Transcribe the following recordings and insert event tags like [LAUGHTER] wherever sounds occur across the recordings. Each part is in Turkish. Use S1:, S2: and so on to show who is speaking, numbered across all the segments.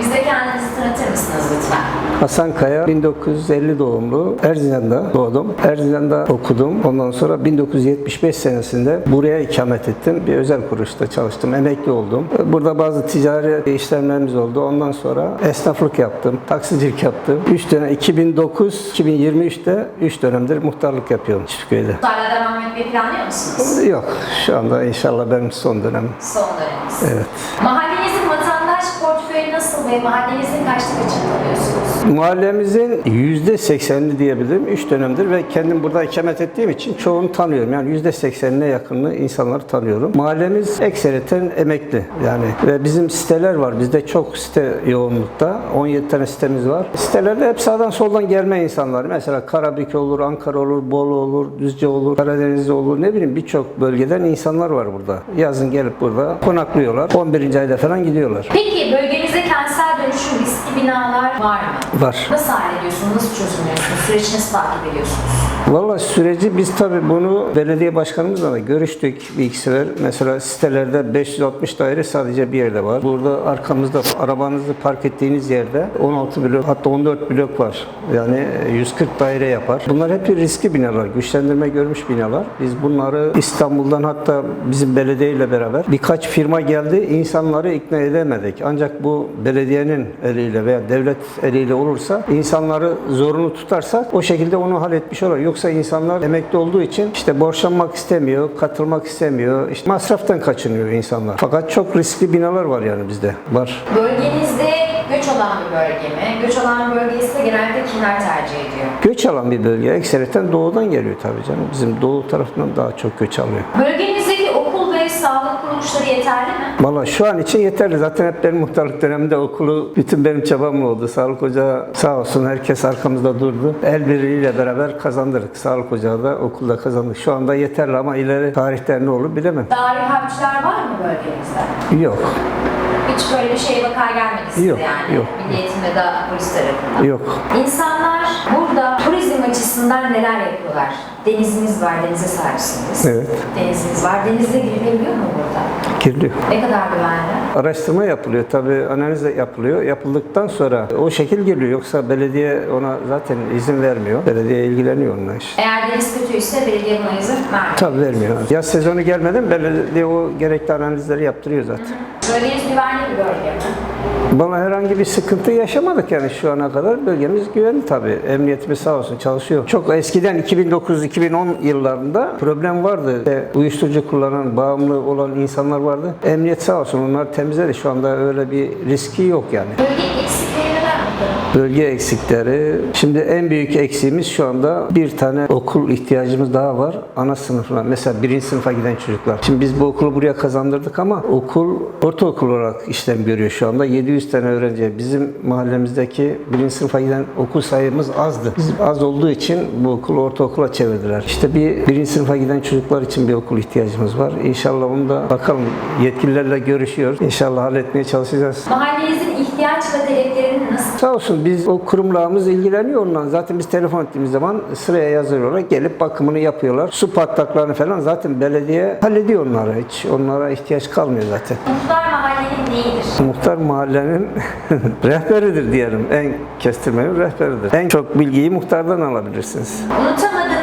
S1: Bize kendinizi tanıtır mısınız lütfen?
S2: Hasan Kaya 1950 doğumlu. Erzincan'da doğdum. Erzincan'da okudum. Ondan sonra 1975 senesinde buraya ikamet ettim. Bir özel kuruluşta çalıştım. Emekli oldum. Burada bazı ticari işlemlerimiz oldu. Ondan sonra esnaflık yaptım. Taksicilik yaptım. 3 dönem 2009-2023'te 3 dönemdir muhtarlık yapıyorum Çiftliköy'de.
S1: Muhtarlığa devam etmeyi planlıyor musunuz?
S2: Yok. Şu anda inşallah benim son dönem.
S1: Son dönemimiz.
S2: Evet.
S1: Mahallenizin vatandaş portföyü nasıl ve mahallenizin kaçta kaçını tanıyorsunuz?
S2: Mahallemizin %80'ini diyebilirim. 3 dönemdir ve kendim burada ikamet ettiğim için çoğunu tanıyorum. Yani %80'ine yakınını insanları tanıyorum. Mahallemiz ekseriyeten emekli. Yani ve bizim siteler var. Bizde çok site yoğunlukta. 17 tane sitemiz var. Sitelerde hep sağdan soldan gelme insanlar. Mesela Karabük olur, Ankara olur, Bolu olur, Düzce olur, Karadeniz'de olur. Ne bileyim birçok bölgeden insanlar var burada. Yazın gelip burada konaklıyorlar. 11. ayda falan gidiyorlar.
S1: Peki ผิดโดยวิ bölgenizde kentsel dönüşüm riskli binalar var mı?
S2: Var.
S1: Nasıl hallediyorsunuz? Nasıl çözümlüyorsunuz? Süreci nasıl takip ediyorsunuz?
S2: Valla süreci biz tabii bunu belediye başkanımızla da görüştük bir iki sefer. Mesela sitelerde 560 daire sadece bir yerde var. Burada arkamızda arabanızı park ettiğiniz yerde 16 blok hatta 14 blok var. Yani 140 daire yapar. Bunlar hep riskli binalar, güçlendirme görmüş binalar. Biz bunları İstanbul'dan hatta bizim belediye ile beraber birkaç firma geldi. insanları ikna edemedik. Ancak bu belediyenin eliyle veya devlet eliyle olursa insanları zorunu tutarsak o şekilde onu halletmiş olur. Yoksa insanlar emekli olduğu için işte borçlanmak istemiyor, katılmak istemiyor. İşte masraftan kaçınıyor insanlar. Fakat çok riskli binalar var yani bizde. Var.
S1: Bölgenizde göç olan bir bölge mi? Göç bir bölge ise genelde kimler tercih ediyor?
S2: Göç alan bir bölge. Ekseriyeten doğudan geliyor tabii canım. Bizim doğu tarafından daha çok göç alıyor.
S1: Sağlık kuruluşları yeterli mi?
S2: Valla şu an için yeterli. Zaten hep benim muhtarlık döneminde okulu bütün benim çabamla oldu. Sağlık ocağı sağ olsun herkes arkamızda durdu. El birliğiyle beraber kazandırdık. Sağlık ocağı da okulda kazandık. Şu anda yeterli ama ileri tarihte ne olur bilemem.
S1: Darül harpçiler var mı bölgenizde?
S2: Yok.
S1: Hiç böyle bir şeye bakar gelmedi size
S2: Yok,
S1: yani.
S2: yok.
S1: Milli Eğitim ya da polis tarafından.
S2: Yok.
S1: İnsanlar burada turizm açısından neler yapıyorlar? Denizimiz var, denize sahipsiniz.
S2: Evet.
S1: Denizimiz var. Denize girebiliyor mu burada?
S2: Kirli.
S1: Ne kadar güvenli?
S2: Araştırma yapılıyor tabii analiz de yapılıyor. Yapıldıktan sonra o şekil geliyor. Yoksa belediye ona zaten izin vermiyor. Belediye ilgileniyor onunla işte.
S1: Eğer deniz kötüyse belediye buna izin vermiyor.
S2: Tabii vermiyor. Yaz sezonu gelmeden belediye o gerekli analizleri yaptırıyor zaten.
S1: Bölgeniz güvenli bir bölge mi?
S2: Bana herhangi bir sıkıntı yaşamadık yani şu ana kadar. Bölgemiz güvenli tabii. Emniyetimiz sağ olsun çalışıyor. Çok eskiden 2009-2010 yıllarında problem vardı. İşte uyuşturucu kullanan, bağımlı olan insanlar vardı. Emniyet sağ olsun onlar temizledi. Şu anda öyle bir riski yok yani.
S1: Bölge?
S2: Bölge eksikleri. Şimdi en büyük eksiğimiz şu anda bir tane okul ihtiyacımız daha var. Ana sınıfına. Mesela birinci sınıfa giden çocuklar. Şimdi biz bu okulu buraya kazandırdık ama okul ortaokul olarak işlem görüyor şu anda. 700 tane öğrenci. Bizim mahallemizdeki birinci sınıfa giden okul sayımız azdı. Biz az olduğu için bu okulu ortaokula çevirdiler. İşte bir birinci sınıfa giden çocuklar için bir okul ihtiyacımız var. İnşallah onu da bakalım yetkililerle görüşüyoruz. İnşallah halletmeye çalışacağız.
S1: Mahallenizin ihtiyaç ve nasıl
S2: Sağ olsun biz o kurumlarımız ilgileniyor ondan. Zaten biz telefon ettiğimiz zaman sıraya yazıyorlar. Gelip bakımını yapıyorlar. Su patlaklarını falan zaten belediye hallediyor onları. Hiç onlara ihtiyaç kalmıyor zaten.
S1: Muhtar mahallenin neyidir?
S2: Muhtar mahallenin [LAUGHS] rehberidir diyelim. En kestirmenin rehberidir. En çok bilgiyi muhtardan alabilirsiniz.
S1: Unutamadığınız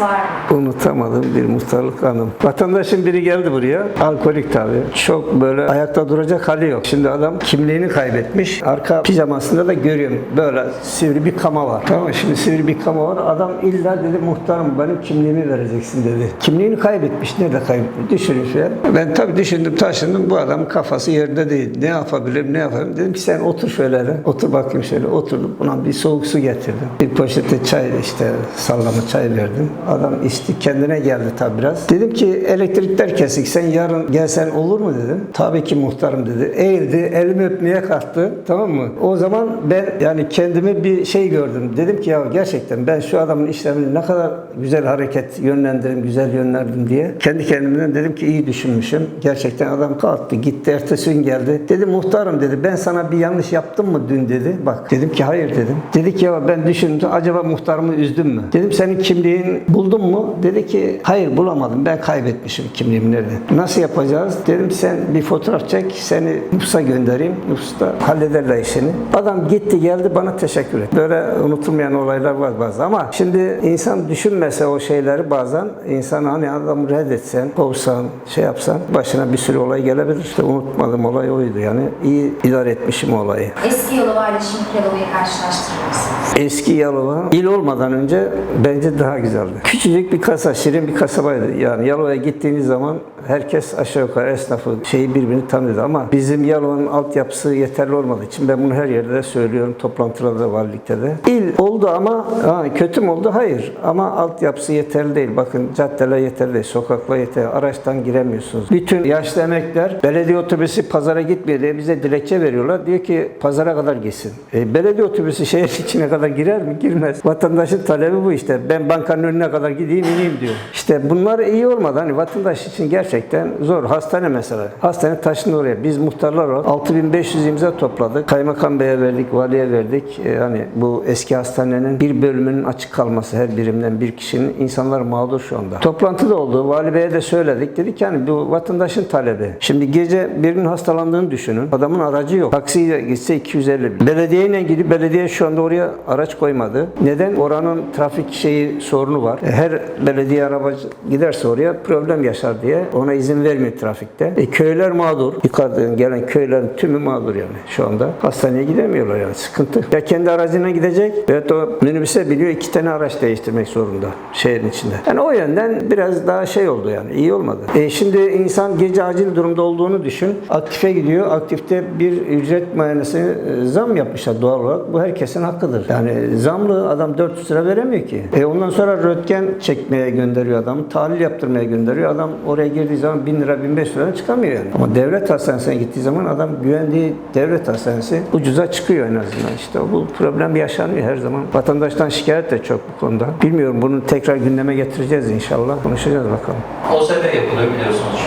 S1: var mı?
S2: Unutamadığım bir muhtarlık anım. Vatandaşın biri geldi buraya. Alkolik tabii. Çok böyle ayakta duracak hali yok. Şimdi adam kimliğini kaybetmiş. Arka pijamasında da görüyorum. Böyle sivri bir kama var. Tamam? Şimdi sivri bir kama var. Adam illa dedi muhtarım benim kimliğimi vereceksin dedi. Kimliğini kaybetmiş. Nerede kaybetmiş? Düşünün şöyle. Ben tabii düşündüm taşındım. Bu adamın kafası yerinde değil. Ne yapabilirim ne yapabilirim? Dedim ki sen otur şöyle. Otur bakayım şöyle. Oturdum. Buna bir soğuk su getirdim. Bir poşette çay işte sallama çay verdim. Adam içti. Kendine geldi tabii biraz. Dedim ki elektrikler kesik. Sen yarın gelsen olur mu dedim. Tabii ki muhtarım dedi. Eğildi. Elimi öpmeye kalktı. Tamam mı? O zaman ben yani kendimi bir şey gördüm. Dedim ki ya gerçekten ben şu adamın işlemini ne kadar güzel hareket yönlendirdim, güzel yönlendirdim diye. Kendi kendimden dedim ki iyi düşünmüşüm. Gerçekten adam kalktı gitti. Ertesi gün geldi. Dedi muhtarım dedi ben sana bir yanlış yaptım mı dün dedi. Bak dedim ki hayır dedim. Dedi ki ya ben düşündüm acaba muhtarımı üzdüm mü? Dedim senin kimliğin buldun mu? Dedi ki hayır bulamadım ben kaybetmişim kimliğimi nerede? Nasıl yapacağız? Dedim sen bir fotoğraf çek seni nüfusa göndereyim. Nüfusta hallederler işini. Adam gitti geldi bana teşekkür etti. Böyle unutulmayan olaylar var bazı ama şimdi insan düşünmese o şeyleri bazen insan hani adamı reddetsen, kovsan, şey yapsan başına bir sürü olay gelebilir. İşte unutmadığım olay oydu yani. iyi idare etmişim olayı.
S1: Eski Yalova ile şimdiki Yalova'yı karşılaştırır mısınız?
S2: Eski Yalova il olmadan önce bence daha güzeldi. Küçücük bir kasa, şirin bir kasabaydı. Yani Yalova'ya gittiğiniz zaman herkes aşağı yukarı esnafı şeyi birbirini tanıyordu ama bizim Yalova'nın altyapısı yeterli olmadığı için ben bunu her yerde de söylüyorum toplantılarda valilikte de. İl oldu ama ha, kötü mü oldu? Hayır. Ama altyapısı yeterli değil. Bakın caddeler yeterli değil. Sokaklar yeterli. Araçtan giremiyorsunuz. Bütün yaşlı emekler belediye otobüsü pazara gitmiyor diye bize dilekçe veriyorlar. Diyor ki pazara kadar gitsin. E, belediye otobüsü şehir [LAUGHS] içine kadar girer mi? Girmez. Vatandaşın talebi bu işte. Ben bankanın önüne kadar gideyim ineyim diyor. İşte bunlar iyi olmadı. Hani vatandaş için gerçekten zor. Hastane mesela. Hastane taşındı oraya. Biz muhtarlar olarak 6500 imza topladık. Kaymakam Bey'e verdik, valiye verdik. E, hani bu eski hastanenin bir bölümünün açık kalması her birimden bir kişinin insanlar mağdur şu anda. Toplantı da oldu. Vali Bey'e de söyledik. Dedik yani bu vatandaşın talebi. Şimdi gece birinin hastalandığını düşünün. Adamın aracı yok. Taksiyle gitse 250 bin. Belediyeyle gidip belediye şu anda oraya araç koymadı. Neden? Oranın trafik şeyi sorunu var. Her belediye arabacı giderse oraya problem yaşar diye ona izin vermiyor trafikte. E, köyler mağdur. Yukarıdan gelen köylerin tümü mağdur yani şu anda. Hastaneye gidemiyorlar yani sıkıntı. Ya kendi aracına gidecek evet o minibüse biliyor iki tane araç değiştirmek zorunda şehrin içinde. Yani o yönden biraz daha şey oldu yani iyi olmadı. E, şimdi insan gece acil durumda olduğunu düşün. Aktife gidiyor. Aktifte bir ücret muayenesine zam yapmışlar doğal olarak. Bu herkesin hakkıdır. Yani zamlı adam 400 lira veremiyor ki. E, ondan sonra röntgen çekmeye gönderiyor adamı. Tahlil yaptırmaya gönderiyor. Adam oraya girdiği zaman 1000 lira 1500 lira çıkamıyor yani. Ama devlet hastanesine gittiği zaman adam güvendiği devlet hastanesi ucuza çıkıyor en azından. İşte bu problem yaşanıyor her zaman. Vatandaştan şikayet de çok bu konuda. Bilmiyorum bunu tekrar gündeme getireceğiz inşallah. Konuşacağız bakalım.
S3: OSP yapılıyor biliyorsunuz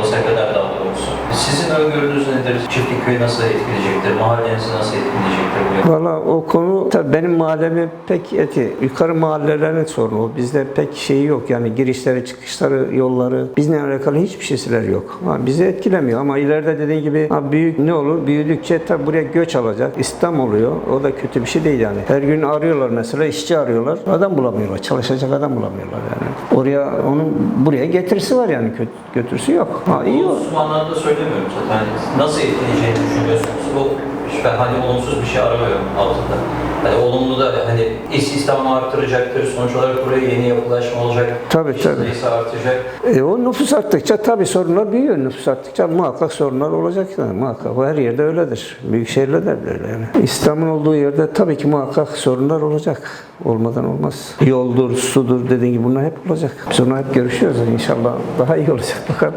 S3: OSP'ler daha doğrusu. Sizin öngörünüz nedir? Çiftlik köyü nasıl etkileyecektir? Mahallenizi nasıl etkileyecektir?
S2: Valla o konu tabii benim mahallemi pek eti. Yukarı mahallelerin sorunu. Bizde pek şeyi yok. Yani girişleri, çıkışları, yolları. Bizle alakalı hiçbir şeyler yok. Ha, bizi etkilemiyor ama ileride dediğin gibi ha, büyük ne olur? Büyüdükçe tabii buraya göç alacak. İslam oluyor. O da kötü bir şey değil yani. Her gün arıyorlar mesela işçi arıyorlar. Adam bulamıyorlar. Çalışacak adam bulamıyorlar yani. Oraya onun buraya getirisi var yani. Kötü, götürüsü yok. Ha, iyi o.
S3: Olumsuz manada söylemiyorum zaten. Nasıl etkileyeceğini düşünüyorsunuz? Bu ben hani olumsuz bir şey aramıyorum altında. Hani olumlu da hani istihdamı artıracaktır. Sonuç olarak buraya yeni yapılaşma olacak.
S2: Tabii,
S3: İş
S2: tabii.
S3: sayısı artacak.
S2: E, o nüfus arttıkça tabii sorunlar büyüyor. Nüfus arttıkça muhakkak sorunlar olacak. Yani, muhakkak. O her yerde öyledir. Büyük şehirlerde de öyle yani. İslam'ın olduğu yerde tabii ki muhakkak sorunlar olacak. Olmadan olmaz. Yoldur, sudur dediğin gibi bunlar hep olacak. Biz hep görüşüyoruz. İnşallah daha iyi olacak. Bakalım.